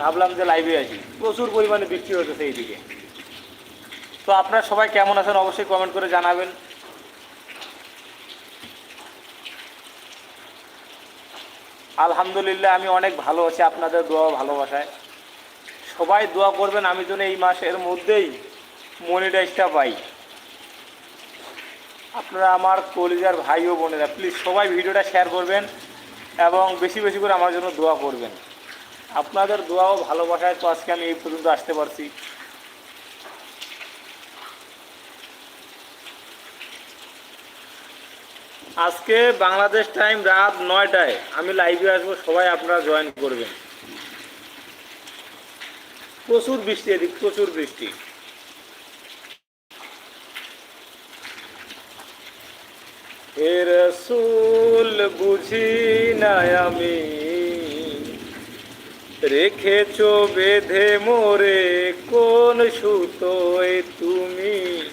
ভাবলাম যে লাইভে আসি প্রচুর পরিমাণে বৃষ্টি হতেছে এইদিকে তো আপনারা সবাই কেমন আছেন অবশ্যই কমেন্ট করে জানাবেন। আলহামদুলিল্লাহ, আমি অনেক ভালো আছি আপনাদের দোয়া ভালোবাসায়। সবাই দোয়া করবেন, আমি যেন এই মাসের মধ্যেই মনিটাইজটা পাই। আপনারা আমার কলিজার ভাই ও বোনেরা প্লিজ সবাই ভিডিওটা শেয়ার করবেন এবং বেশি বেশি করে আমার জন্য দোয়া করবেন। আপনাদের দোয়া ও ভালোবাসায় তো আজকে আমি এই পর্যন্ত আসতে পারছি। আজকে বাংলাদেশ টাইম রাত নয়টায় আমি লাইভে আসব, সবাই আপনারা জয়েন করবেন। প্রচুর বৃষ্টি এদিক, প্রচুর বৃষ্টি। হে রসুল বুঝি না আমি। রেখেছ বেঁধে মোরে, কোন সুতোয় তুমি?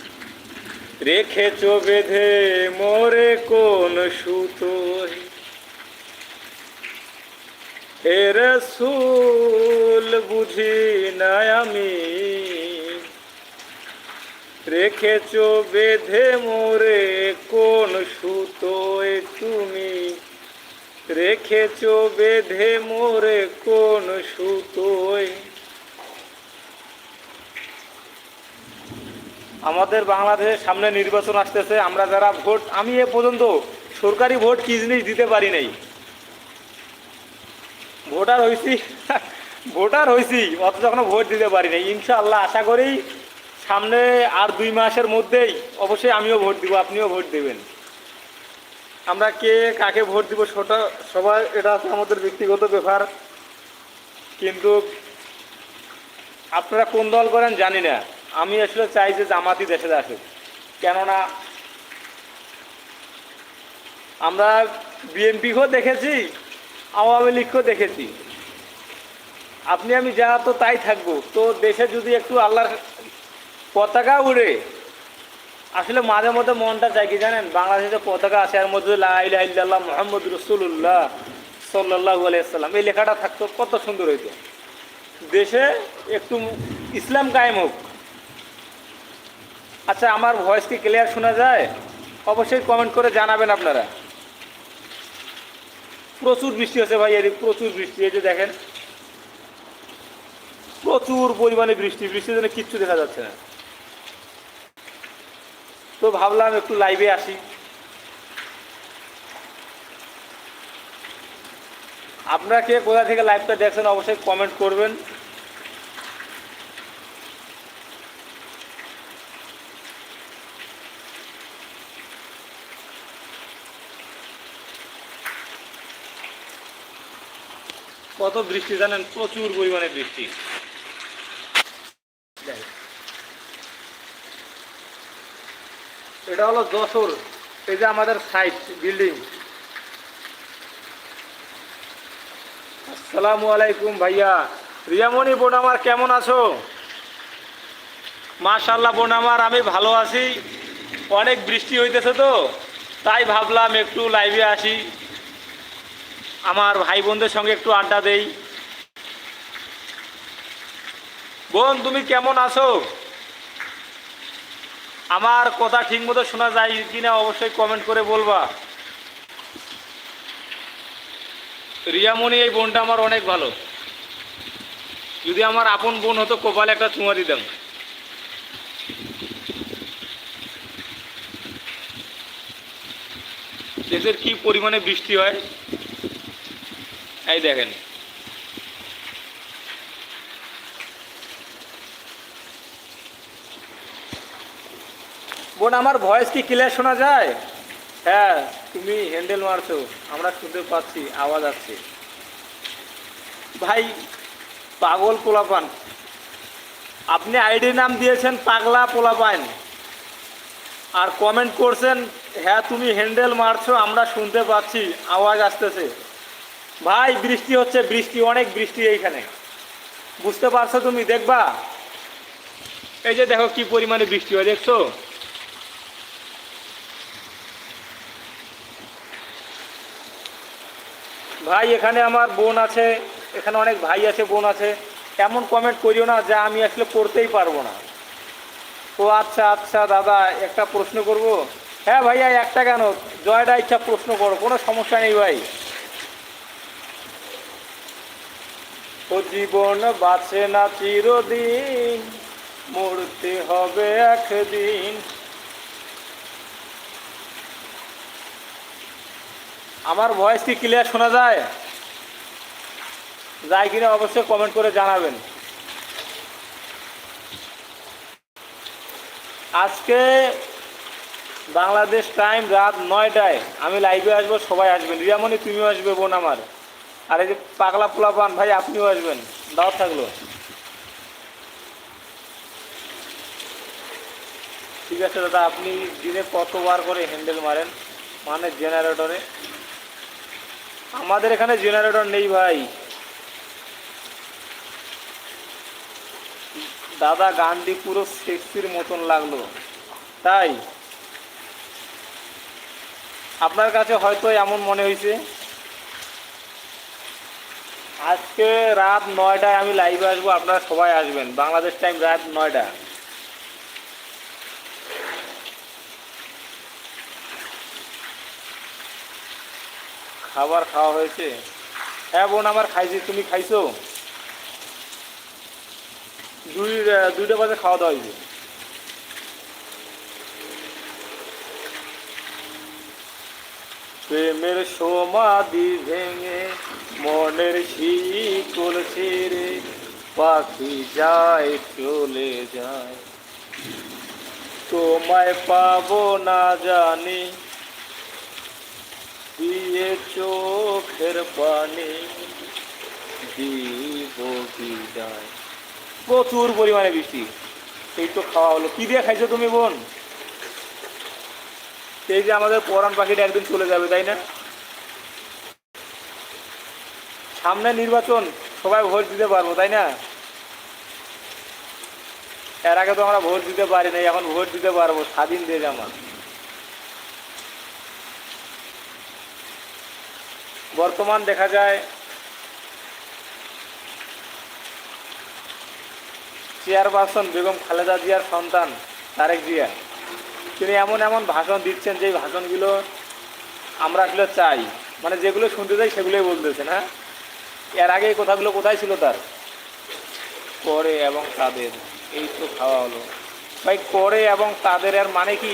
রেখেছ বেঁধে মোরে, কোন সুতোয় হে সুল বুঝি না আমি। রেখেছ বেঁধে মোরে, কোন সুতোয় তুমি? রেখেছ বেঁধে মোরে কোন সুতোয়? আমাদের বাংলাদেশের সামনে নির্বাচন আসতেছে, আমরা যারা ভোট, আমি এ পর্যন্ত সরকারি ভোট কি জিনিস দিতে পারি নাই। ভোটার হয়েছি ভোটার হয়েছি অত যখন ভোট দিতে পারি নাই। ইনশাআল্লাহ আশা করি সামনে আর দুই মাসের মধ্যেই অবশ্যই আমিও ভোট দিব, আপনিও ভোট দেবেন। আমরা কে, কাকে ভোট দিব সেটা সবাই, এটা আছে আমাদের ব্যক্তিগত ব্যাপার। কিন্তু আপনারা কোন দল করেন জানি না। আমি আসলে চাই যে জামাতি দেশে আসুক। কেননা আমরা বিএনপিকেও দেখেছি, আওয়ামী লীগকেও দেখেছি। আপনি আমি যা তো তাই থাকব। তো দেশে যদি একটু আল্লাহর পতাকা উড়ে আসলে মাঝে মধ্যে মনটা চাই কি জানেন? বাংলাদেশে পতাকা আছে, এর মধ্যে লাইল্লাহ মোহাম্মদ রসুল্লাহ সাল্লাহ আলাইসাল্লাম এই লেখাটা থাকতো, কত সুন্দর হইতো। দেশে একটু ইসলাম কায়েম হোক। আচ্ছা আমার ভয়েস কি ক্লিয়ার শোনা যায়? অবশ্যই কমেন্ট করে জানাবেন আপনারা। প্রচুর বৃষ্টি হচ্ছে ভাই, এদিকে প্রচুর বৃষ্টি, এই যে দেখেন। প্রচুর পরিমাণে বৃষ্টি, বৃষ্টির জন্য কিচ্ছু দেখা যাচ্ছে না। তো ভাবলাম একটু লাইভে আসি। আপনারা কে কোথা থেকে লাইভটা দেখছেন অবশ্যই কমেন্ট করবেন। কত বৃষ্টি জানেন? প্রচুর পরিমাণে বৃষ্টি। এটা হলো যশোর, এই যে আমাদের সাইট বিল্ডিং আসসালামু আলাইকুম ভাইয়া। রিয়ামণি বোন আমার কেমন আছো? মাশাল্লাহ বোন আমার আমি ভালো আছি। অনেক বৃষ্টি হইতেছে তো, তাই ভাবলাম একটু লাইভে আসি। আমার ভাই বোনদের সঙ্গে একটু আড্ডা দেই। বোন, তুমি কেমন আছো? আমার কথা ঠিক মতো শোনা যায় কিনা অবশ্যই কমেন্ট করে বলবা। রিয়ামণি, এই বোনটা আমার অনেক ভালো। যদি আমার আপন বোন হতো, কপালে একটা চুমা দিতাম। দেশের কি পরিমাণে বৃষ্টি হয়? এই দেখেন। বোন, আমার ভয়েস কি ক্লিয়ার শোনা যায়? হ্যাঁ তুমি হ্যান্ডেল মারছো। আমরা শুনতে পাচ্ছি, আওয়াজ আসছে। ভাই, পাগল পোলাপান। আপনি আইডি নাম দিয়েছেন পাগলা পোলাপান আর কমেন্ট করছেন হ্যাঁ তুমি হ্যান্ডেল মারছো, আমরা শুনতে পাচ্ছি, আওয়াজ আসতেছে। ভাই, বৃষ্টি হচ্ছে, বৃষ্টি, অনেক বৃষ্টি এইখানে। বুঝতে পারছ তুমি, দেখবা? এই যে দেখো কি পরিমাণে বৃষ্টি হয়, দেখছ? ভাই, এখানে আমার বোন আছে, এখানে অনেক ভাই আছে, বোন আছে। এমন কমেন্ট করিও না যা আমি আসলে করতেই পারব না। ও আচ্ছা আচ্ছা দাদা, একটা প্রশ্ন করব? হ্যাঁ ভাইয়া, একটা কেন? জয়টা ইচ্ছা প্রশ্ন করো, কোনো সমস্যা নেই ভাই। ও জীবন বাঁচে না চিরদিন, মরতে হবে একদিন। আমার ভয়েস কি ক্লিয়ার শোনা যায়? যায় কিনা অবশ্যই কমেন্ট করে জানাবেন। আজকে বাংলাদেশ টাইম রাত নয়টায় আমি লাইভে আসব, সবাই আসবেন। রিয়ামণি, তুমিও আসবে, বোন আমার। আর এই যে পাগলা পোলা পান ভাই, আপনিও আসবেন। দাও থাকল। ঠিক আছে, দাদা, আপনি দিনে কতবার করে হ্যান্ডেল মারেন? মানে জেনারেটরে আমাদের এখানে জেনারেটর নেই ভাই। দাদা গানটি পুরো সেক্সির মতন লাগল। তাই, আপনার কাছে হয়তো এমন মনে হয়েছে। আজকে রাত নয়টায় আমি লাইভে আসব, আপনারা সবাই আসবেন। বাংলাদেশ টাইম রাত নয়টা। খাবার খাওয়া হয়েছে। হ্যাঁ বোন, আমার খাইছি। তুমি খাইছো? দুই দুইটা বাজে খাওয়া দাওয়া হয়েছে প্রেমের সমাধি ভেঙে মনের শিকল ছেড়ে পাখি যায়, চলে যায়। তোমায় পাবো না জানি। দিয়ে চোখের পানি প্রচুর পরিমাণে বৃষ্টি। এই তো খাওয়া হলো। কি দিয়ে খাইছো তুমি বোন? এই যে আমাদের পরাণ পাখিটা একদিন চলে যাবে, তাই না? সামনে নির্বাচন, সবাই ভোট দিতে পারব, তাই না? এর আগে তো আমরা ভোট দিতে পারি না এখন ভোট দিতে পারব, স্বাধীন দেশ আমার। বর্তমান দেখা যায় চেয়ারপারসন বেগম খালেদা জিয়ার সন্তান তারেক জিয়া। তিনি এমন এমন ভাষণ দিচ্ছেন যে ভাষণগুলো আমরা আসলে চাই। মানে যেগুলো শুনতে চাই সেগুলোই বলতেছেন হ্যাঁ? এর আগে এই কথাগুলো কোথায় ছিল তার? করে এবং তাদের, এই তো খাওয়া হলো। ভাই, করে এবং তাদের এর মানে কি?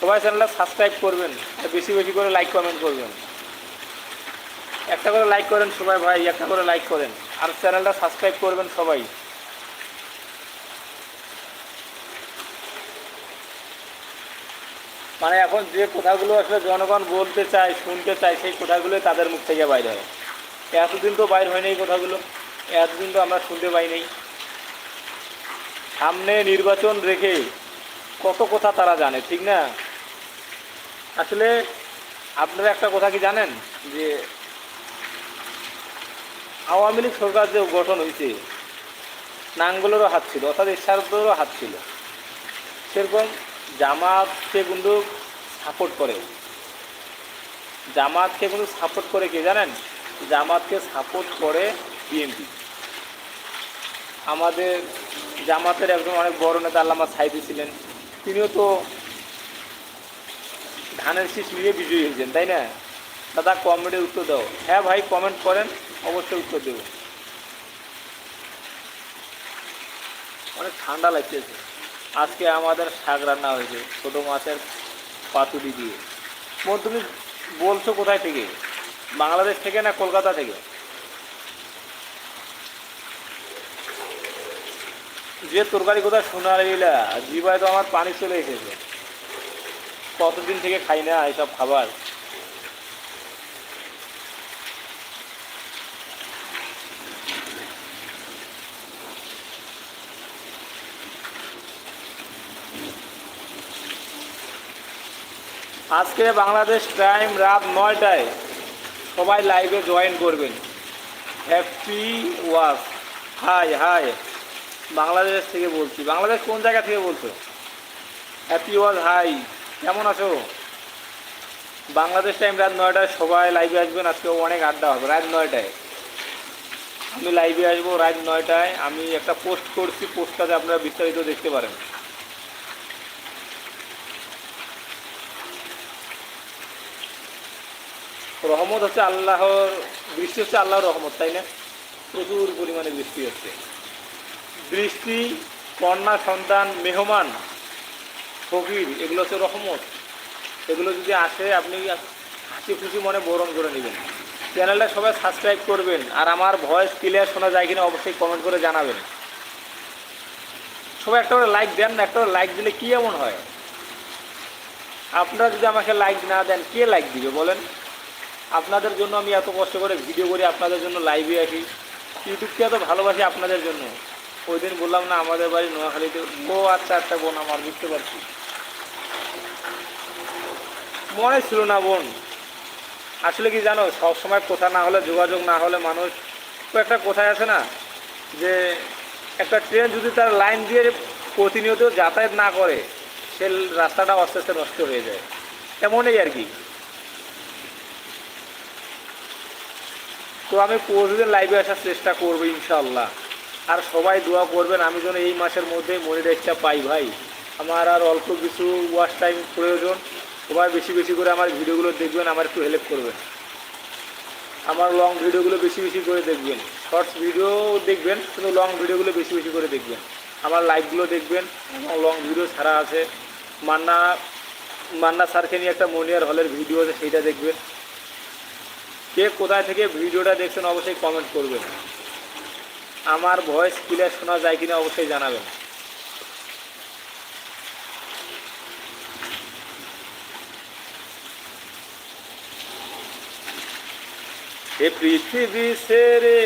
সবাই চ্যানেলটা সাবস্ক্রাইব করবেন, আর বেশি বেশি করে লাইক কমেন্ট করবেন। একটা করে লাইক করেন সবাই ভাই, একটা করে লাইক করেন। আর চ্যানেলটা সাবস্ক্রাইব করবেন সবাই। মানে এখন যে কথাগুলো আসলে জনগণ বলতে চায়, শুনতে চায়, সেই কথাগুলোই তাদের মুখ থেকে বাইরে হয়। এতদিন তো বাইর হয়নি এই কথাগুলো। এতদিন তো আমরা শুনতে পাই নাই সামনে নির্বাচন রেখে কত কথা তারা জানে, ঠিক না? আসলে আপনারা একটা কথা কি জানেন? যে আওয়ামী লীগ সরকার যে গঠন হয়েছে নাঙ্গলেরও হাত ছিল, অর্থাৎ এরশাদেরও হাত ছিল। সেরকম জামাতকে কিন্তু সাপোর্ট করে। জামাতকে কিন্তু সাপোর্ট করে কে জানেন? জামাতকে সাপোর্ট করে বিএনপি আমাদের জামাতের একজন অনেক বড় নেতা আল্লামা সাইদি ছিলেন। তিনিও তো ধানের শীষ নিয়ে বিজয়ী হয়েছেন, তাই না? দাদা কমেন্টের উত্তর দাও। হ্যাঁ ভাই কমেন্ট করেন। অবশ্যই উত্তর দেব। অনেক ঠান্ডা লাগতেছে আজকে আমাদের শাক রান্না হয়েছে, ছোটো মাছের পাতুরি দিয়ে। বোন তুমি বলছো কোথায় থেকে? বাংলাদেশ থেকে না কলকাতা থেকে? যে তরকারি কোথায় রইলা জিবায় তো আমার পানি চলে এসেছে। কতদিন থেকে খাই না এইসব খাবার? আজকে বাংলাদেশ টাইম রাত নয়টায় সবাই লাইভে জয়েন করবেন। হ্যাপি ওয়াশ হাই হাই। বাংলাদেশ থেকে বলছি। বাংলাদেশ কোন জায়গা থেকে বলছো? হ্যাপি ওয়াজ হাই। কেমন আছো? বাংলাদেশ টাইম রাত নয়টায় সবাই লাইভে আসবেন। আজকে অনেক আড্ডা হবে। রাত নয়টায়। আমি লাইভে আসব রাত নয়টায়। আমি একটা পোস্ট করছি। পোস্টটাতে আপনারা বিস্তারিত দেখতে পারেন। রহমত হচ্ছে আল্লাহর, বৃষ্টি হচ্ছে আল্লাহর রহমত, তাই না? প্রচুর পরিমাণে বৃষ্টি হচ্ছে। বৃষ্টি কন্যা সন্তান, মেহমান, ফকির, এগুলো হচ্ছে রহমত। এগুলো যদি আসে, আপনি হাসি খুশি মনে বরণ করে নেবেন। চ্যানেলটা সবাই সাবস্ক্রাইব করবেন, আর আমার ভয়েস ক্লিয়ার শোনা যায় কিনা অবশ্যই কমেন্ট করে জানাবেন। সবাই একটা করে লাইক দেন না, একটা করে লাইক দিলে কী এমন হয়? আপনারা যদি আমাকে লাইক না দেন, কে লাইক দিবে বলেন? আপনাদের জন্য আমি এত কষ্ট করে ভিডিও করি, আপনাদের জন্য লাইভে আসি। ইউটিউবকে এত ভালোবাসি আপনাদের জন্য। ওই দিন বললাম, না, আমাদের বাড়ি নোয়াখালীতে। ও আচ্ছা আচ্ছা বোন আমার, বুঝতে পারছি। মনে ছিল না বোন। আসলে কি জানো সব সময় কথা না হলে, যোগাযোগ না হলে মানুষ, তো একটা কথায় আছে না, যে একটা ট্রেন যদি তার লাইন দিয়ে প্রতিনিয়ত যাতায়াত না করে, সে রাস্তাটা আস্তে আস্তে নষ্ট হয়ে যায়। এমনই আর কি। তো আমি প্রতিদিন লাইভে আসার চেষ্টা করব ইনশাল্লাহ আর সবাই দোয়া করবেন, আমি যেন এই মাসের মধ্যেই মনিটাইজটা পাই ভাই। আমার আর অল্প কিছু ওয়াচ টাইম প্রয়োজন। সবাই বেশি বেশি করে আমার ভিডিওগুলো দেখবেন, আমার একটু হেল্প করবেন। আমার লং ভিডিওগুলো বেশি বেশি করে দেখবেন। শর্টস ভিডিও দেখবেন কিন্তু লং ভিডিওগুলো বেশি বেশি করে দেখবেন। আমার লাইভগুলো দেখবেন এবং লং ভিডিও ছাড়া আছে। মান্না মান্না স্যারকে নিয়ে একটা মনিয়ার হলের ভিডিও আছে, সেইটা দেখবেন। কে কোথায় থেকে ভিডিওটা দেখছেন অবশ্যই কমেন্ট করবেন। আমার ভয়েস ক্লিয়ার শোনা যায় কিনা অবশ্যই জানাবেন। এ পৃথিবী সেরে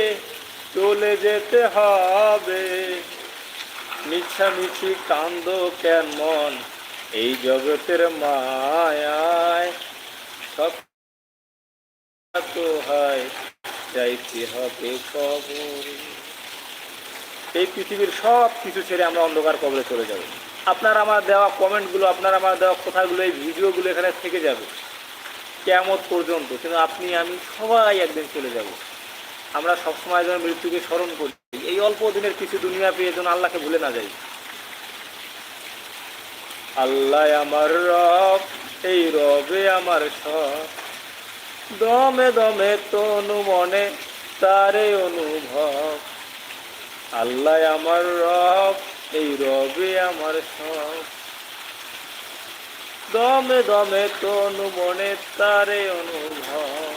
চলে যেতে হবে। মিছামিছি কান্দ কেমন? এই জগতের মায়ায় সব হয় যাইতে হবে কবর এই পৃথিবীর সব কিছু ছেড়ে আমরা অন্ধকার কবরে চলে যাব। আপনার আমার দেওয়া কমেন্টগুলো, আপনার আমার দেওয়া কথাগুলো, এই ভিডিওগুলো এখানে থেকে যাবে। কেমন পর্যন্ত? কিন্তু আপনি, আমি সবাই একদিন চলে যাব। আমরা সবসময় যেন মৃত্যুকে স্মরণ করি। এই অল্প দিনের কিছু দুনিয়া পেয়ে যেন আল্লাহকে ভুলে না যাই। আল্লাহ আমার রব, এই রবে আমার সব। দমে দমে তনু মনে তারে অনুভব। আল্লাহ আমার রব, এই রবে আমার সব। দমে দমে তনু মনে তারে অনুভব।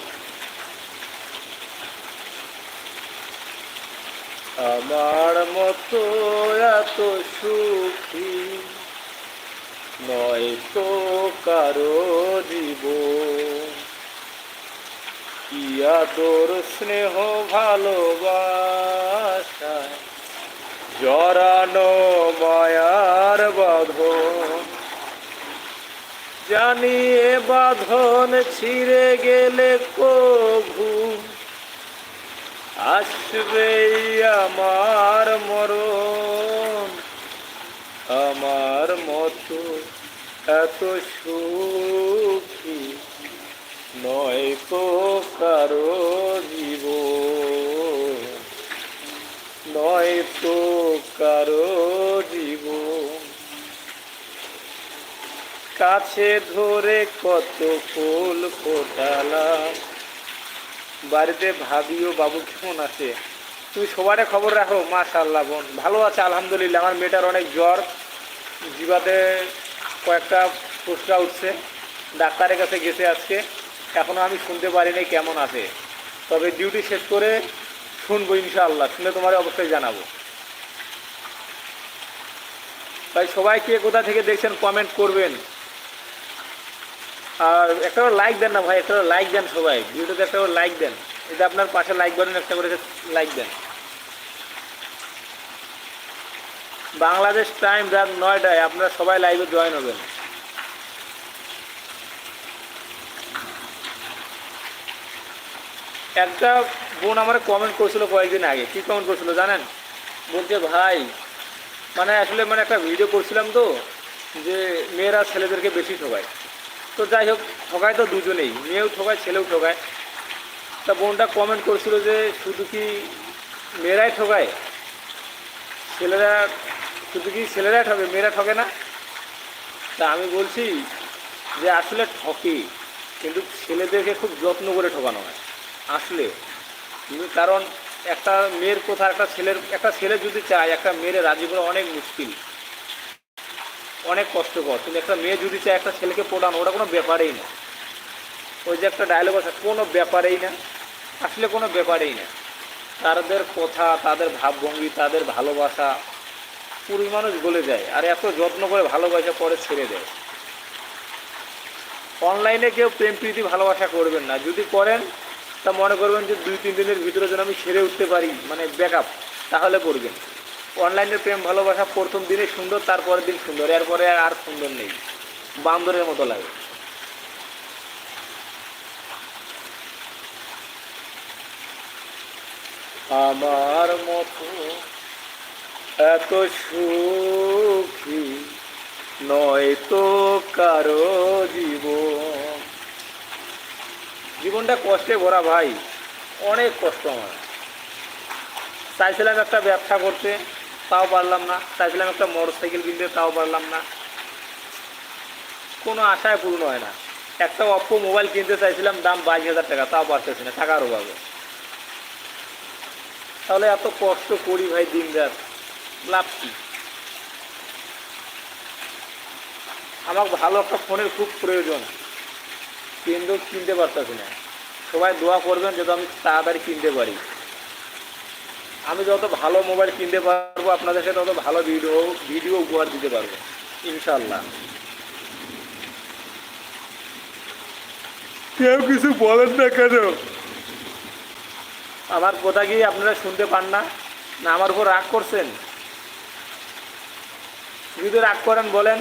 আমার মতো এত সুখী, নয় তো কারও জীবন। আদর স্নেহ ভালোবাসা জরানো মায়ার বাঁধন। জানিয়ে বাঁধন ছিঁড়ে গেলে কভু। আসবেই আমার মরণ। আমার মতো এত সুখী নয় তো কারও জীব নয় তো কারও জীব কাছে ধরে কত ফুল ফোটালাম। বাড়িতে ভাবিও, বাবু, কেমন আছে? তুমি সবারে খবর রাখো মাশাল্লাহ বোন। ভালো আছে, আলহামদুলিল্লাহ। আমার মেয়েটার অনেক জ্বর। জিবাতে কয়েকটা ফুসকা উঠছে। ডাক্তারের কাছে গেছে আজকে। এখনও আমি শুনতে পারিনি কেমন আছে। তবে ডিউটি শেষ করে শুনব ইনশাআল্লাহ, শুনে তোমার অবশ্যই জানাব। তাই সবাই কে কোথা থেকে দেখছেন কমেন্ট করবেন। আর একটা লাইক দেন না ভাই, একটা লাইক দেন সবাই। ভিডিওতে একটা লাইক দেন। এটা আপনার পাশে লাইক বাটন একটা করে লাইক দেন। বাংলাদেশ টাইম রাত নয়টায় আপনারা সবাই লাইভে জয়েন হবেন। একটা বোন আমার কমেন্ট করছিল কয়েকদিন আগে। কি কমেন্ট করছিল জানেন? বলছে, ভাই মানে আসলে মানে একটা ভিডিও করছিলাম তো, যে মেয়েরা ছেলেদেরকে বেশি ঠকায়। তো যাই হোক, ঠকায় তো দুজনেই, মেয়েও ঠকায়, ছেলেও ঠকায়। তা বোনটা কমেন্ট করছিল যে, শুধু কি মেয়েরাই ঠকায়? ছেলেরা, শুধু কি ছেলেরাই ঠকে, মেয়েরা ঠকে না? তা আমি বলছি যে, আসলে ঠকে, কিন্তু ছেলেদেরকে খুব যত্ন করে ঠকানো হয়। আসলে। কিন্তু কারণ একটা মেয়ের কোথা একটা ছেলের, একটা ছেলে যদি চায়, একটা মেয়ের রাজি করা অনেক মুশকিল। অনেক কষ্টকর। কিন্তু একটা মেয়ে যদি চায়, একটা ছেলেকে পড়ানো ওটা কোনো ব্যাপারেই না। ওই যে একটা ডায়লগ আছে, কোনো ব্যাপারেই না। আসলে কোনো ব্যাপারেই না। তাদের কথা, তাদের ভাবভঙ্গি, তাদের ভালোবাসা, পুরুষ মানুষ গলে যায়। আর এত যত্ন করে ভালোবাসা পরে ছেড়ে দেয়। অনলাইনে কেউ প্রেম প্রীতি ভালোবাসা করবেন না। যদি করেন তা মনে করবেন যে দুই, তিন দিনের ভিতরে যেন আমি সেরে উঠতে পারি মানে ব্যাকআপ, তাহলে করবেন অনলাইনে প্রেম, ভালোবাসা প্রথম দিনে সুন্দর, তারপরের দিন সুন্দর, এরপরে আর সুন্দর নেই। বান্দরের মতো লাগে। আমার মতো এত সুখী নয় তো কারও জীবন। জীবনটা কষ্টে ভরা ভাই। অনেক কষ্ট আমার। চাইছিলাম একটা ব্যবসা করতে, তাও পারলাম না। চাইছিলাম একটা মোটর সাইকেল কিনতে, তাও পারলাম না। কোনো আশায় পূর্ণ হয় না। একটা অপ্পো মোবাইল কিনতে চাইছিলাম, দাম বাইশ হাজার টাকা, তাও পারতেছি না, টাকার অভাবে। তাহলে এত কষ্ট করি ভাই দিন রাত লাভ কি? আমার ভালো একটা ফোনের খুব প্রয়োজন। কিন্তু কিনতে পারতেছি না। সবাই দোয়া করবেন যাতে আমি তাড়াতাড়ি কিনতে পারি। আমি যত ভালো মোবাইল কিনতে পারব আপনাদের সাথে তত ভালো ভিডিও ভিডিও উপহার দিতে পারব ইনশাল্লাহ কেউ কিছু বলেন না কেন? আমার কথা কি আপনারা শুনতে পান না? না আমার উপর রাগ করছেন? যদি রাগ করেন বলেন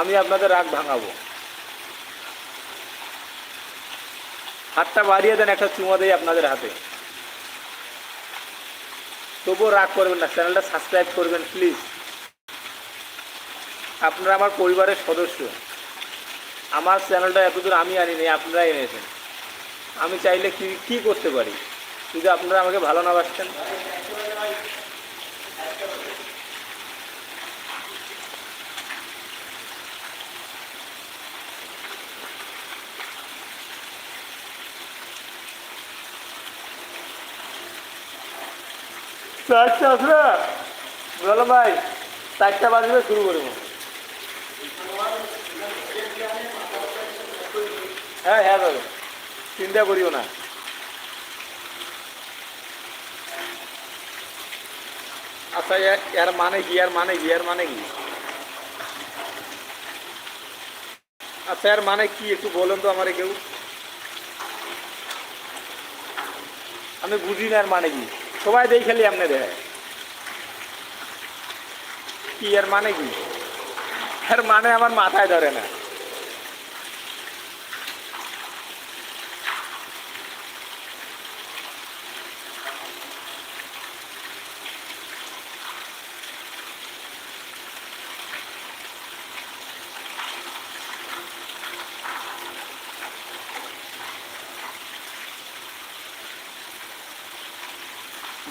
আমি আপনাদের রাগ ভাঙাবো। হাতটা বাড়িয়ে দেন, একটা চুমা দেয় আপনাদের হাতে। তবুও রাগ করবেন না চ্যানেলটা সাবস্ক্রাইব করবেন প্লিজ আপনারা আমার পরিবারের সদস্য। আমার চ্যানেলটা এতদূর আমি আনিনি আপনারা এনেছেন। আমি চাইলে কি, কী করতে পারি? যদি আপনারা আমাকে ভালো না বাসতেন। চারটা বলো ভাই, চারটা বাজবে, শুরু করব হ্যাঁ হ্যাঁ দাদা। চিন্তা করিও না। আচ্ছা এর মানে কি? এর মানে কি? এর মানে কি? আচ্ছা এর মানে কি? একটু বলেন তো আমার কেউ। আমি বুঝি না এর মানে কি। সবাই দেখে খেলি আপনি দেখে কি এর মানে কি? এর মানে আমার মাথায় ধরে না।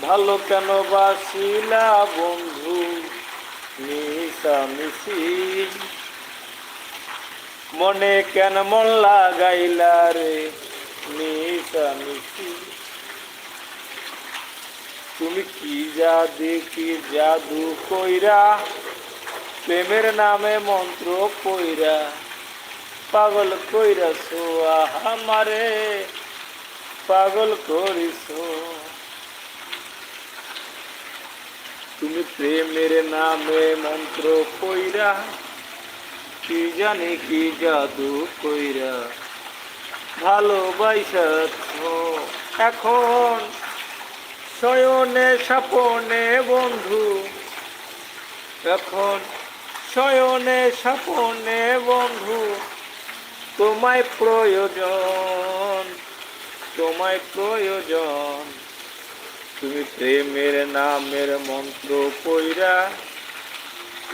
ভালো কেন বাসিলা বন্ধু? মিশামিশি মনে কেন মন লাগাইলা রে? মিশামিশি তুমি কি যা দেখি জাদু কইরা, প্রেমের নামে মন্ত্র কইরা, পাগল কইরা সোয়া আমারে পাগল করিস তুমি প্রেমের নামে মন্ত্র কইরা, কি জানি কি জাদু কইরা ভালোবাসা এখন শয়নে সাপনে বন্ধু, এখন শয়নে সাপনে বন্ধু, তোমায় প্রয়োজন তোমায় প্রয়োজন। তুমি প্রেমের নামের মন্ত্র কইরা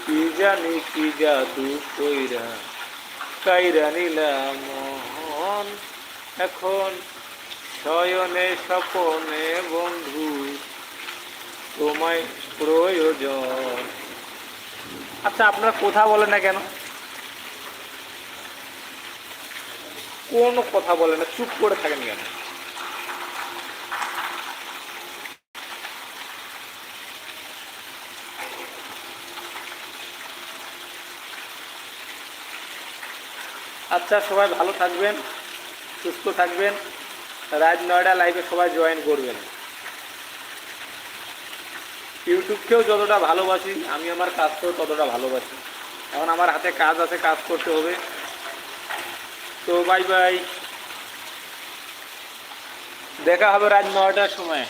কি জানি কি জাদু কইরা, কাইরা নিলাম এখন শয়নে স্বপনে বন্ধু, তোমায় প্রয়োজন। আচ্ছা আপনার কথা বলেন না কেন? কোনো কথা বলে না, চুপ করে থাকেন কেন? আচ্ছা সবাই ভালো থাকবেন, সুস্থ থাকবেন। রাত নয়টা লাইভে সবাই জয়েন করবেন। ইউটিউবকেও যতটা ভালোবাসি, আমি আমার কাজকেও ততটা ভালোবাসি। এখন আমার হাতে কাজ আছে, কাজ করতে হবে। তো বাই বাই দেখা হবে রাত নয়টার সময়।